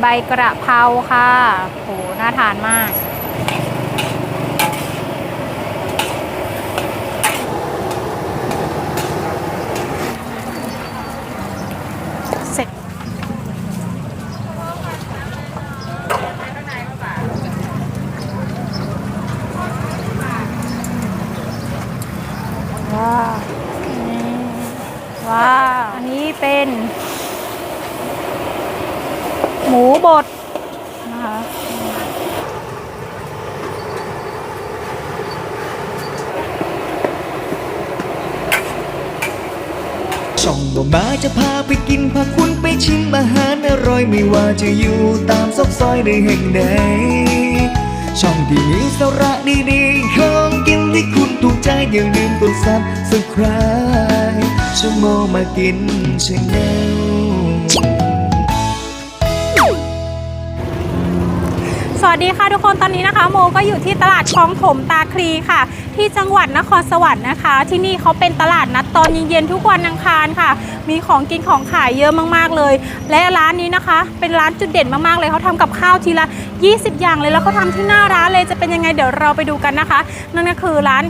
ใบกระเพราค่ะโหน่าทานมาก เสร็จ ว้าวนี่ว้าว อันนี้เป็น หมูบด นะคะ ช่องบ่มาจะพาไปกิน พาคุณไปชิมอาหารอร่อยไม่ว่าจะอยู่ตามซอกซอยในแห่งใดช่องที่มีสาระดีๆของกินที่คุณถูกใจอย่าลืมกดซับสไคร b e ชั่วโมงมากินชาแนล วัสดีค่ะทุกคนตอนนี้นะคะโมก็อยู่ที่ตลาดคลองถมตาคลีค่ะ ที่จังหวัดนครสวรรค์นะคะ ที่นี่เขาเป็นตลาดนัดตอนเย็นๆทุกวันอังคารค่ะ มีของกินของขายเยอะมากๆเลย และร้านนี้นะคะ เป็นร้านจุดเด่นมากๆเลยเขาทำกับข้าวทีละ 20 อย่างเลยแล้วเขาทำที่หน้าร้านเลยจะเป็นยังไงเดี๋ยวเราไปดูกันนะคะ นั่นก็คือร้าน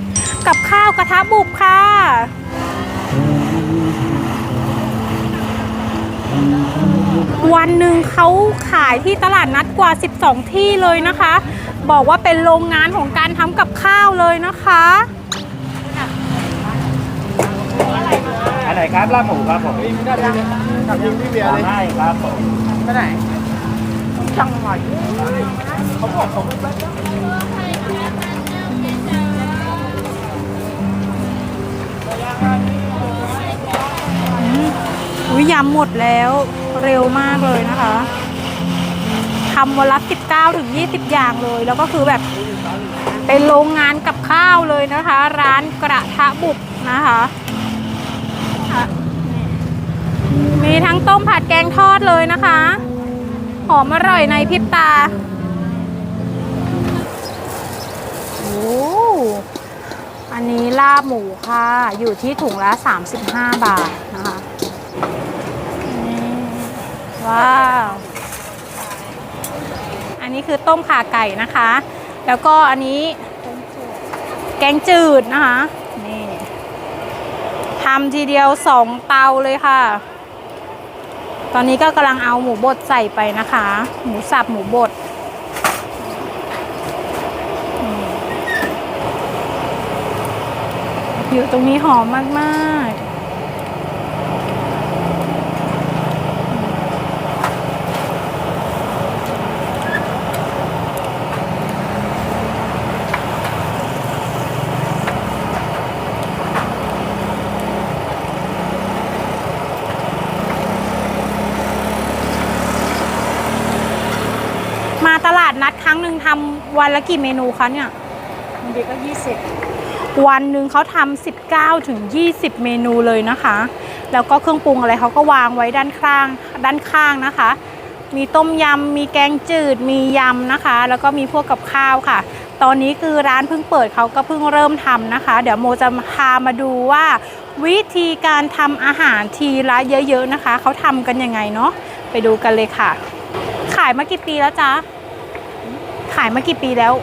กับข้าวกระทะบุบค่ะ วันหนึ่งเขาขายที่ตลาดนัดกว่า 12 ที่เลยนะคะ บอกว่าเป็นโรงงานของการทำกับข้าวเลยนะคะอันไหนครับลาบหมูครับผมกับยิงพี่เบียร์เลยได้ครับผมไปไหนจังหวัดเขาบอกเขาไม่อุ้ยยำหมดแล้ว เร็วมากเลยนะคะทำวันละ19ถึง20อย่างเลย แล้วก็คือแบบเป็นโรงงานกับข้าวเลยนะคะ ร้านกระทะบุกนะคะมีทั้งต้มผัดแกงทอดเลยนะคะ หอมอร่อยในพริบตาโอ้อันนี้ลาบหมูค่ะ อยู่ที่ถุงละ 35 บาทนะคะ ว้าว อันนี้คือต้มข่าไก่นะคะ แล้วก็อันนี้แกงจืดนะคะ นี่ทำทีเดียวสองเตาเลยค่ะ ตอนนี้ก็กำลังเอาหมูบดใส่ไปนะคะ หมูสับหมูบดอยู่ตรงนี้หอมมาก ๆ มาตลาดนัดครั้ง หนึ่งทำวันละกี่เมนูคะเนี่ยบางทีก็ยี่สิบวันหนึ่งเขาทำ19ถึง20เมนูเลยนะคะ แล้วก็เครื่องปรุงอะไรเขาก็วางไว้ด้านข้างด้านข้างนะคะ มีต้มยำมีแกงจืด มียำนะคะ แล้วก็มีพวกกับข้าวค่ะ ตอนนี้คือร้านเพิ่งเปิดเขาก็เพิ่งเริ่มทำนะคะ เดี๋ยวโมจะพามาดูว่าวิธีการทำอาหารทีละเยอะๆนะคะ เขาทำกันยังไงเนาะไปดูกันเลยค่ะ ขายมากี่ปีแล้วจ๊ะ ขายมากี่ปีแล้ว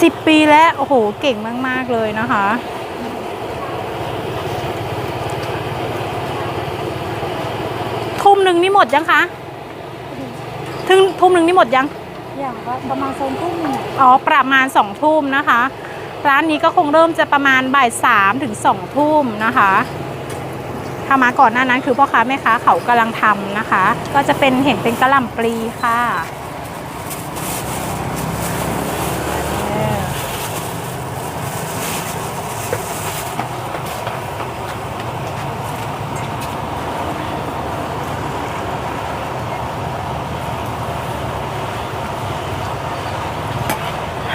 สิบปีแล้ว โอ้โห เก่งมาก ๆ เลยนะคะ ทุ่มหนึ่งนี่หมดยังคะ ถึงทุ่มหนึ่งนี่หมดยัง อย่างว่าประมาณโซนทุ่มหนึ่งอ๋อ ประมาณสองทุ่มนะคะ ร้านนี้ก็คงเริ่มจะประมาณบ่ายสามถึงสองทุ่มนะคะถ้ามาก่อนหน้านั้นคือพ่อค้าแม่ค้าเขากำลังทำนะคะ ก็จะเป็นเห็นเป็นกระหล่ำปลีค่ะ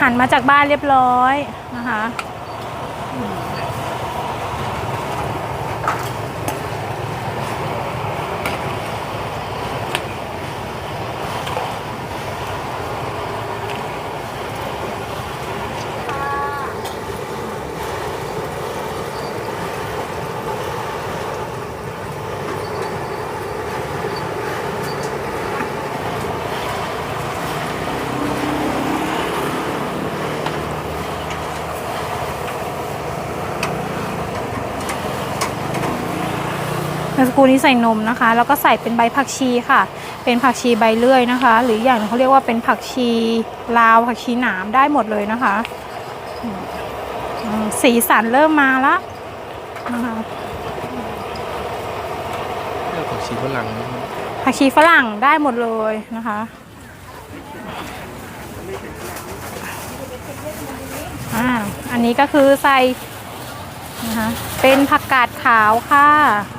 หันมาจากบ้านเรียบร้อยนะคะ มื่อสักครู่นี้ใส่นมนะคะ แล้วก็ใส่เป็นใบผักชีค่ะ เป็นผักชีใบเลื่อยนะคะ หรืออย่างหนึ่งเขาเรียกว่าเป็นผักชีลาวผักชีหนามได้หมดเลยนะคะอืมสีสันเริ่มมาละนะคะเลือกผักชีฝรั่งนะครับผักชีฝรั่งได้หมดเลยนะคะอ่าอันนี้ก็คือใส่นะคะเป็นผักกาดขาวค่ะนี่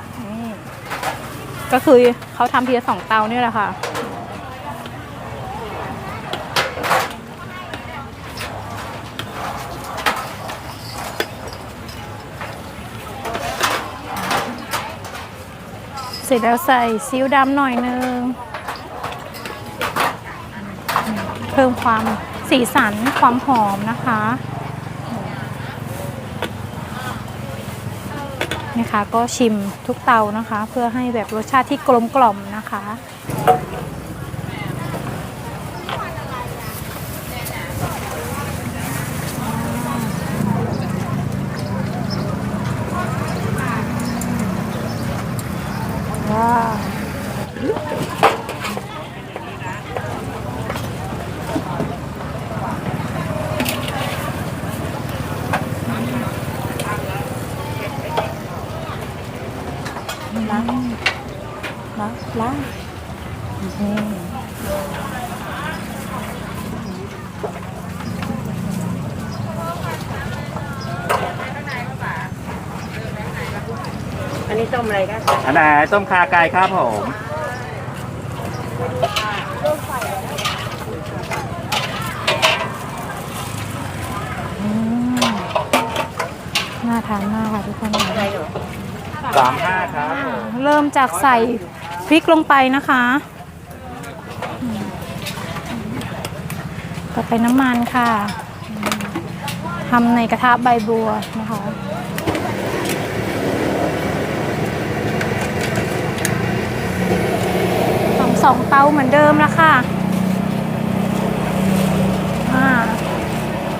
ก็คือเขาทำทีละสองเตาเนี่ยแหละค่ะ เสร็จแล้วใส่ซีอิ๊วดำหน่อยนึง เพิ่มความสีสันความหอมนะคะ นะคะก็ชิมทุกเตานะคะ เพื่อให้แบบรสชาติที่กลมกล่อมนะคะ ล้างล้างล้างนี่อันนี้ต้มอะไรกันอันไหนต้มคาไก่ครับผมอืมน่าทานมากค่ะทุกคน อะไรเหรอ สามห้าครับเริ่มจากใส่พริกลงไปนะคะอืมต่อไปน้ำมันค่ะอืมทำในกระทะใบบัวนะคะทำสองเตาเหมือนเดิมแล้วค่ะอ่า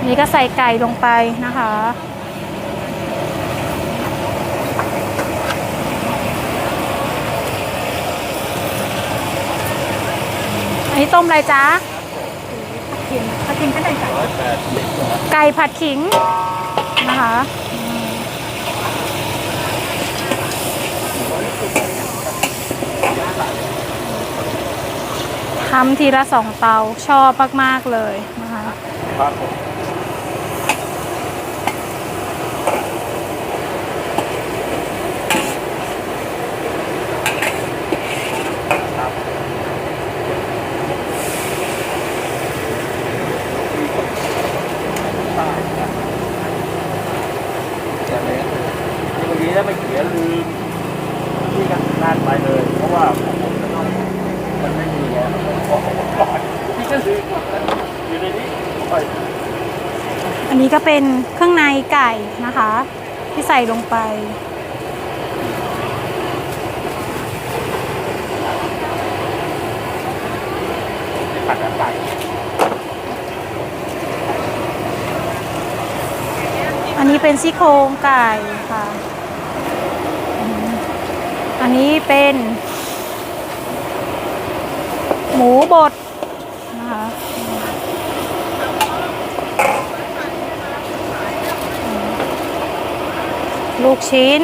นี่ก็ใส่ไก่ลงไปนะคะ นนี้ต้มอะไรจ๊ะผัดขิงผัดขิงกันไหนจ๊ะไก่ผัดขิงนะคะอืมทำทีละสองเตาชอบมาก ๆ เลยนะคะ ครับผม วันนี้ ถ้าไม่เขียนลืมที่กันงานไปเลย เพราะว่าของผมจะต้องมันไม่มีแล้วของผมก่อนที่ก็ลืมหมดแล้วอยู่ในนี้ไปอันนี้ก็เป็นเครื่องในไก่นะคะ ที่ใส่ลงไปผัดกันไปอันนี้เป็นซี่โครงไก่ค่ะ อันนี้เป็น หมูบดนะคะลูกชิ้น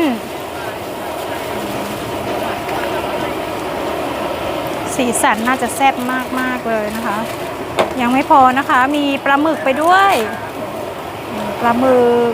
สีสันน่าจะแซ่บมาก ๆ เลยนะคะ ยังไม่พอนะคะ มีปลาหมึกไปด้วย ปลาหมึก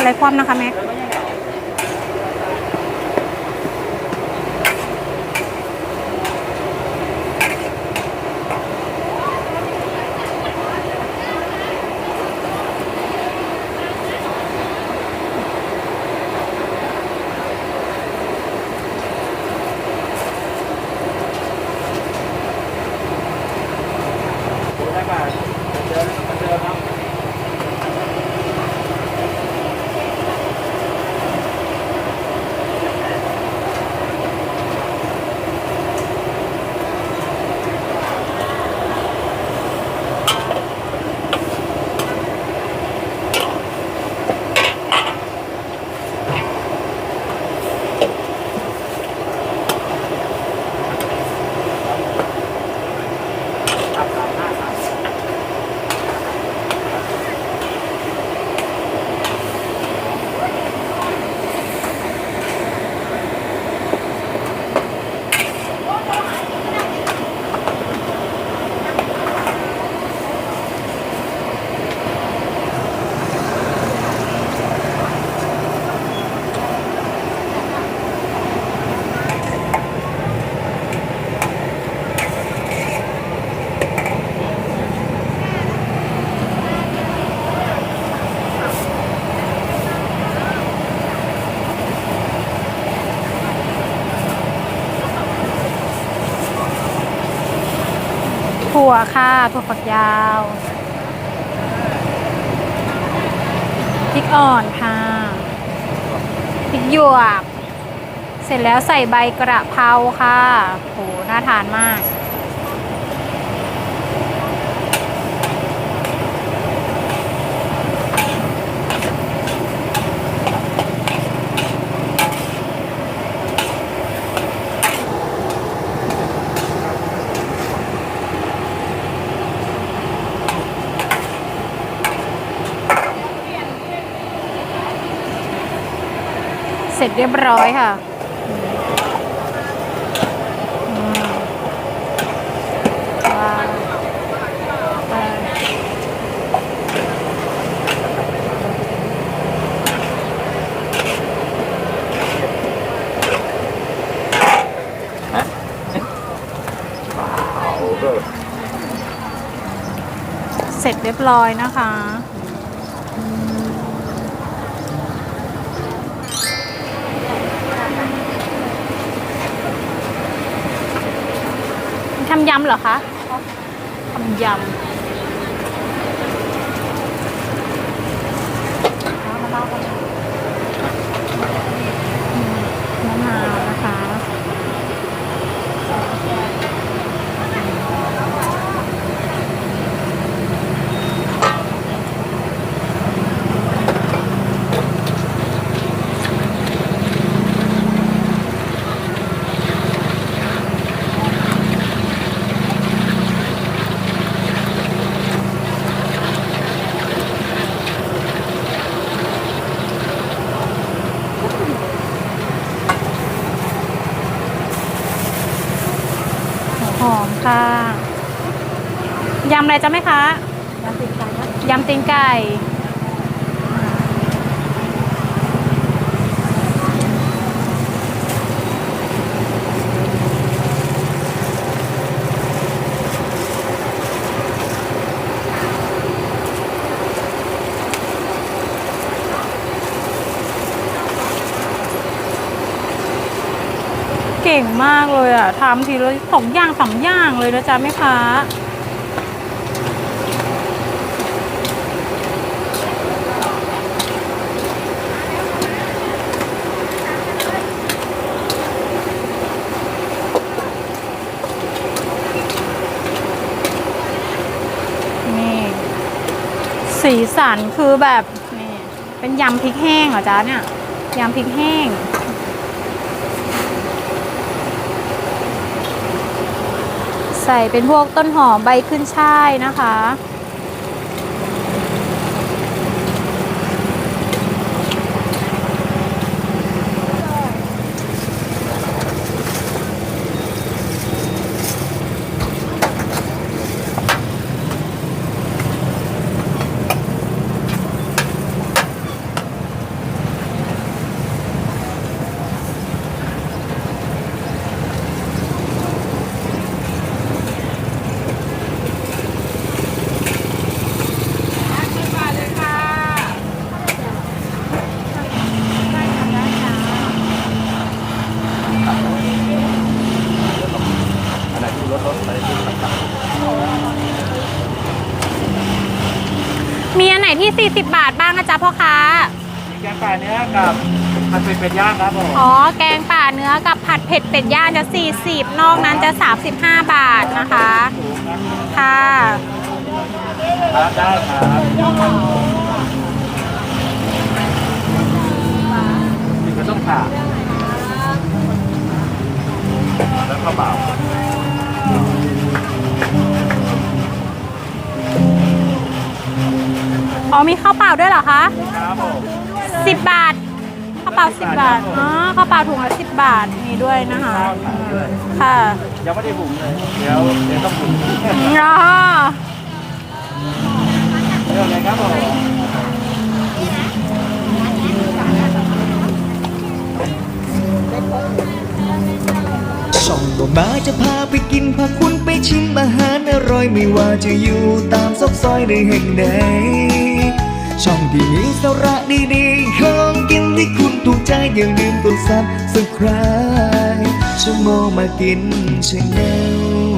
อะไรคว่ำนะคะแม็ก วค่ะถั่วฝักยาวพริกอ่อนค่ะพริกหยวก เสร็จแล้วใส่ใบกระเพราค่ะโหน่าทานมาก สร็จเรียบร้อยค่ะอืมว้าวว้าวเสร็จเรียบร้อยนะคะ ทำยำเหรอคะทำยำมะนาวนะคะ หอมค่ะยำอะไรจ๊ะแม่คะยำตีนไก่เก่ง มากเลยอะทำทีละสองอย่างสามอย่างเลยนะจ๊ะแม่ค้านี่สีสันคือแบบนี่เป็นยำพริกแห้งเหรอจ๊ะเนี่ยยำพริกแห้ง ใส่เป็นพวกต้นหอมใบขึ้นช่ายนะคะ อะไรที่รถรถอะไรที่ต่าง มีอันไหนที่ 40 บาทบ้างนะจ๊ะพ่อค้าๆมีแกงป่าเนื้อกับมันเป็นเป็ดย่างครับผมอ๋อ แกงป่าเนื้อกับผัดเผ็ดเป็ดย่างจะ 40 นอกนั้นจะ 35 บาทนะคะ ถูกนะค่ะ ครับได้ครับนี่ก็ต้องขาแล้วข้าวเปล่า อ๋อมีข้าวเปล่าด้วยเหรอคะครับผม10บาทข้าวเปล่า10บาทอ๋อข้าวเปล่าถุงละ10บาทมีด้วยนะคะข้าวขาด้วยค่ะยังไม่ได้หุงเลยเดี๋ยวเดี๋ยวต้องหุงอ๋อเรื่องอะไรครับผมช่องก็มาจะพาไปกินพาคุณไปชิมอาหารอร่อยไม่ว่าจะอยู่ตามซอกซอยในแห่งใด ช่องที่มีสาระดีๆของกินที่คุณถูกใจอย่าลืมกดซับสไคร b e ชั่วโมงมากินชาแนล